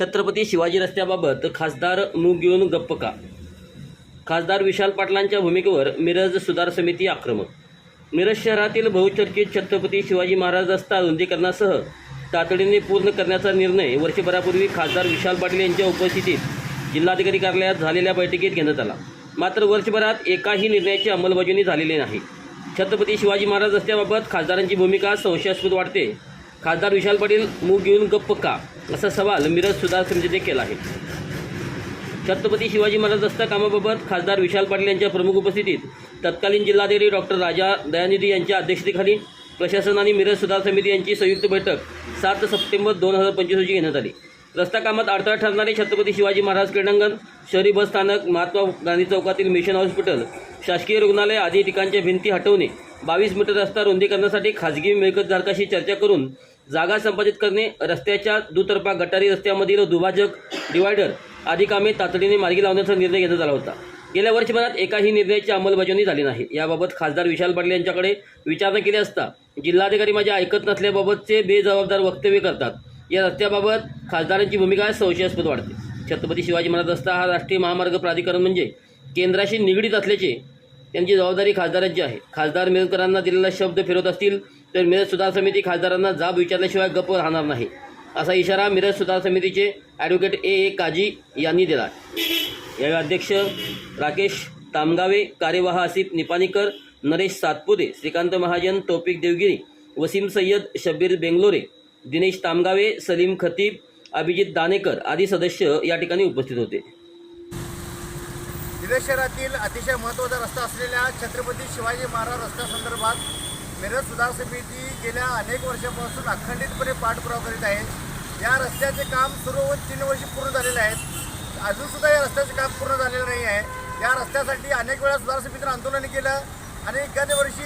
छत्रपती शिवाजी रस्त्याबाबत खासदार मूग घेऊन गप्प का? खासदार विशाल पाटलांच्या भूमिकेवर मिरज सुधार समिती आक्रमक. मिरज शहरातील बहुचर्चित छत्रपती शिवाजी महाराज रस्ता रुंदीकरणासह तातडीने पूर्ण करण्याचा निर्णय वर्षभरापूर्वी खासदार विशाल पाटील यांच्या उपस्थितीत जिल्हाधिकारी कार्यालयात झालेल्या बैठकीत घेण्यात आला. मात्र वर्षभरात एकाही निर्णयाची अंमलबजावणी झालेली नाही. छत्रपती शिवाजी महाराज रस्त्याबाबत खासदारांची भूमिका संशयास्पद वाटते. खासदार विशाल पाटील मूग घेऊन गप्प का? असा सवाल मिरज सुधार समितीने केला आहे. छत्रपती शिवाजी महाराज रस्ता कामाबाबत खासदार विशाल पाटील यांच्या प्रमुख उपस्थितीत तत्कालीन जिल्हाधिकारी डॉक्टर राजा दयानिधी यांच्या अध्यक्षतेखाली प्रशासन आणि मिरज सुधार समिती यांची संयुक्त बैठक सात सप्टेंबर दोन हजार पंचवीस रोजी घेण्यात आली. रस्ता कामात अडथळा ठरणारे छत्रपती शिवाजी महाराज क्रीडांगण शहरी बस स्थानक महात्मा गांधी चौकातील मिशन हॉस्पिटल शासकीय रुग्णालय आदी ठिकाणच्या भिंती हटवणे बावीस मीटर रस्ता रुंदीकरणासाठी खाजगी मिळकतधारकाशी चर्चा करून जागा संपादित करणे रस्त्याच्या दुतर्फा गटारी रस्त्यामधील दुभाजक डिवायडर आदी कामे तातडीने मार्गी लावण्याचा निर्णय घेण्यात आला होता. गेल्या वर्षभरात एकाही निर्णयाची अंमलबजावणी झाली नाही. याबाबत खासदार विशाल पाटील यांच्याकडे विचारणा केली असता जिल्हाधिकारी माझ्या ऐकत नसल्याबाबतचे बेजबाबदार वक्तव्य करतात. या रस्त्याबाबत खासदारांची भूमिका संशयास्पद वाढते छत्रपती शिवाजी महाराज रस्ता हा राष्ट्रीय महामार्ग प्राधिकरण म्हणजे केंद्राशी निगडीत असल्याचे त्यांची जबाबदारी खासदारांची आहे. खासदार मिरजकरांना दिलेला शब्द फिरवत असतील तर मिरज सुधार समिती खासदारांना जाब विचारल्याशिवाय गप्प राहणार नाही. असा इशारा मिरज सुधार समितीचे ॲडव्होकेट ए. ए. काजी यांनी दिला यावेळी अध्यक्ष राकेश तामगावे कार्यवाह आसिफ निपाणीकर नरेश सातपुते श्रीकांत महाजन तौफिक देवगिरी वसीम सय्यद शब्बीर बेंगलोरे दिनेश तामगावे सलीम खतीब अभिजित दानेकर आदी सदस्य या ठिकाणी उपस्थित होते. मिरज शहरातील अतिशय महत्त्वाचा रस्ता असलेल्या छत्रपती शिवाजी महाराज रस्त्यासंदर्भात मिरज सुधार समिती गेल्या अनेक वर्षापासून अखंडितपणे पाठपुरावा करीत आहे. या रस्त्याचे काम सुरू होऊन तीन वर्षी पूर्ण झालेले आहेत. अजूनसुद्धा या रस्त्याचे काम पूर्ण झालेलं नाही आहे. या रस्त्यासाठी अनेक वेळा सुधार समितीनं आंदोलन केलं. आणि एखाद्या वर्षी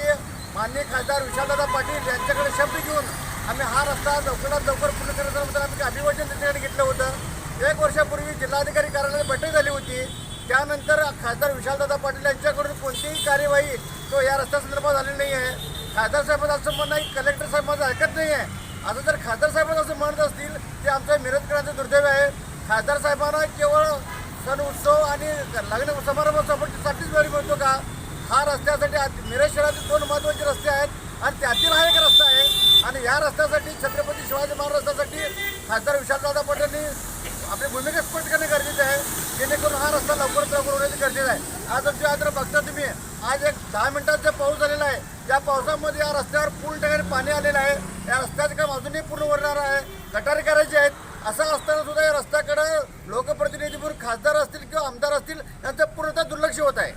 माननीय खासदार विशालदादा पाटील यांच्याकडे शब्द घेऊन आम्ही हा रस्ता लवकरात लवकर पूर्ण करण्याबद्दल आम्ही अभिवाचन त्यांच्याकडे घेतलं होतं. एक वर्षापूर्वी जिल्हाधिकारी कार्यालयात बैठक झाली होती. त्यानंतर खासदार विशालदादा पाटील यांच्याकडून कोणतीही कार्यवाही तो या रस्त्यासंदर्भात झालेली नाही आहे. खासदार साहेबांचं असं म्हणणं आहे कलेक्टर साहेबांचं ऐकत नाही आहे. आता जर खासदार साहेबांना असं म्हणत असतील ते आमच्या मिरजकरांचं दुर्दैव आहे. खासदार साहेबांना केवळ सण उत्सव आणि लग्न समारंभासाठीच वेळ मिळतो का? हा रस्त्यासाठी मिरज शहरातील दोन महत्त्वाचे रस्ते आहेत आणि त्यातील हा एक रस्ता आहे. महाराष्ट्रासाठी छत्रपती शिवाजी महाराष्ट्रासाठी खासदार विशालदादा पटेलनी आपली भूमिका स्पष्ट करणे गरजेचे आहे. जेणेकरून हा रस्ता लवकर लवकर होण्याचे गरजेचं आहे. आज आमची आज बघता तुम्ही आज एक दहा मिनिटाचा पाऊस झालेला आहे या पावसामध्ये या रस्त्यावर पूर्ण ठिकाणी पाणी आलेलं आहे. या रस्त्याचं काम अजूनही पूर्ण वरणार आहे. गटारी करायची आहेत. असं असताना सुद्धा या रस्त्याकडं लोकप्रतिनिधीपूर खासदार असतील किंवा आमदार असतील यांचं पूर्णतः दुर्लक्ष होत आहे.